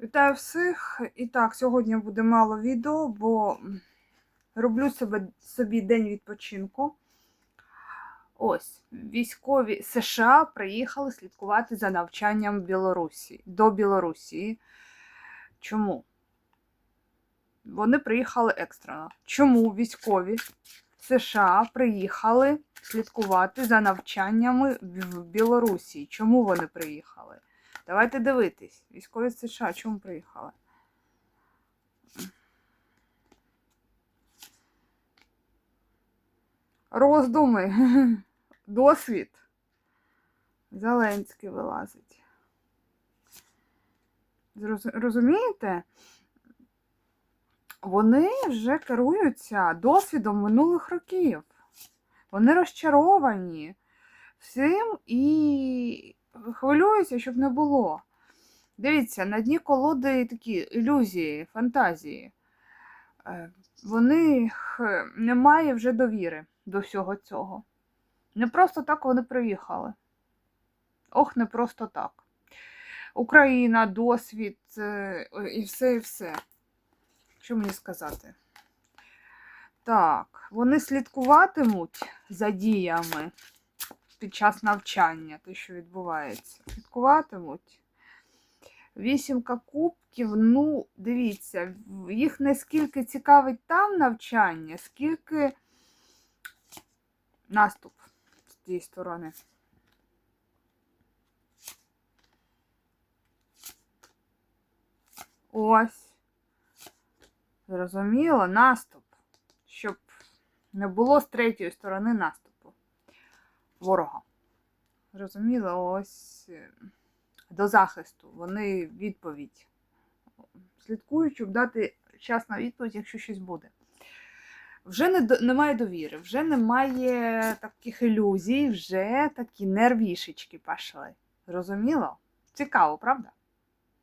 Вітаю всіх. І так, сьогодні буде мало відео, бо роблю себе, собі день відпочинку. Ось, військові США приїхали слідкувати за навчанням Білорусі, до Білорусі. Чому? Вони приїхали екстрено. Чому військові США приїхали слідкувати за навчаннями в Білорусі? Чому вони приїхали? Давайте дивитись. Військові США чому приїхали? Роздуми. Досвід. Зеленський вилазить. Розумієте? Вони вже керуються досвідом минулих років. Вони розчаровані всім і хвилююся, щоб не було. Дивіться, на дні колоди такі ілюзії, фантазії. Е, Вони немає вже довіри до всього цього. Не просто так вони приїхали. Ох, не просто так. Україна, досвід е, і все, і все. Що мені сказати? Так, вони слідкуватимуть за діями під час навчання, те, що відбувається. Слідкуватимуть. Вісімка кубків, ну, дивіться, їх не скільки цікавить там навчання, скільки наступ з тієї сторони. Ось. Зрозуміло, наступ. Щоб не було з третьої сторони наступу ворога. Зрозуміло, ось е, до захисту. Вони відповідь. Слідкують, щоб дати час на відповідь, якщо щось буде. Вже не, немає довіри, вже немає таких ілюзій, вже такі нервішечки пішли. Розуміло? Цікаво, правда?